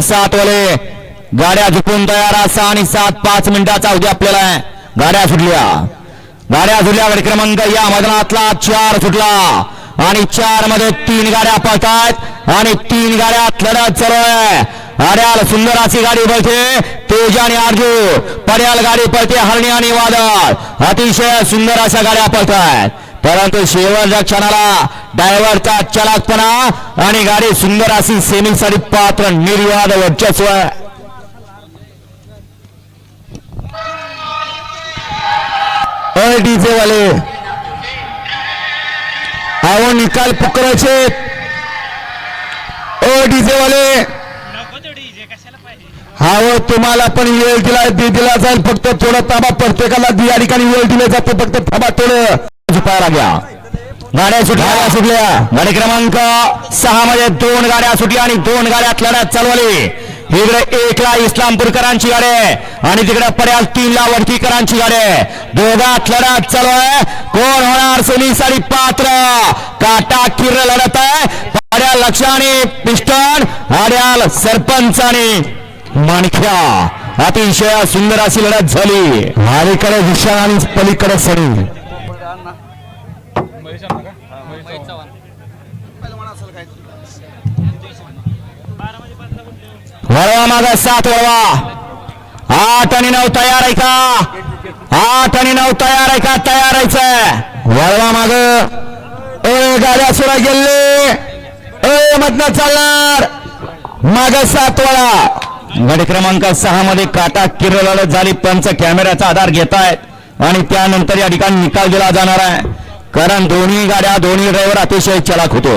सात वाले. गाड्या झुकून तयार सहा आणि सात पाच मिनिटाचा अवधी आपल्याला आहे. गाड्या सुटल्या. गाड्या सुटल्या. गट क्रमांक या मैदानातला चार सुटला. आणि चारमध्ये तीन गाड्या पळतायत. आणि तीन गाड्या लढत चालू आहे. सुंदर अशी गाडी पळते. तेज आणि आरजू. पर्याल गाडी पळते. हरणी आणि वादळ. अतिशय सुंदर अशा गाड्या पळतायत. परंतु शेवटच्या क्षणाला डायव्हरचा चलाकपणा आणि गाडी सुंदर अशी सेमीसाठी पात्र निर्वाद वर्चस्व डीजे वाले. अहो निकाल पुकरायचे ओ डीजे वाले. हा हो तुम्हाला पण वेळ दिला दिला जाईल. फक्त थोडं ताबा प्रत्येकाला या ठिकाणी वेळ दिला जातो. फक्त थांबा थोडं. झुपायला घ्या गाड्या सुटल्या गाड्या सुटल्या. गाडी क्रमांक सहा मध्ये दोन गाड्या सुटल्या आणि दोन गाड्यात लढ्यात चालवली. इकडे एकला इस्लामपूरकरांची गाडी आणि तिकडे पर्याल तीनला वडकीकरांची गाडी दोघात लढत चालू आहे. कोण होणार सोनीसाठी पात्र? काटा किर लढत आहे. पर्याल लक्षाने पिस्टन आड्याल सरपंच आणि माणख्या अतिशय सुंदर अशी लढत झाली. अलीकडे विशाल आणि पलीकडे वळवा माग सात वळवा. आठ आणि नऊ तयार आहे का? आठ आणि नऊ तयार आहे का? तयार आहे. वळवा माग. ए गाड्या सुरा गेले ए मधनं चालणार. माग सात वळा. गड क्रमांक सहा मध्ये काटा किर लढत झाली. पंच कॅमेऱ्याचा आधार घेत आहेत आणि त्यानंतर या ठिकाणी निकाल दिला जाणार आहे. कारण दोन्ही गाड्या दोन्ही ड्रायव्हर अतिशय चलाक होते.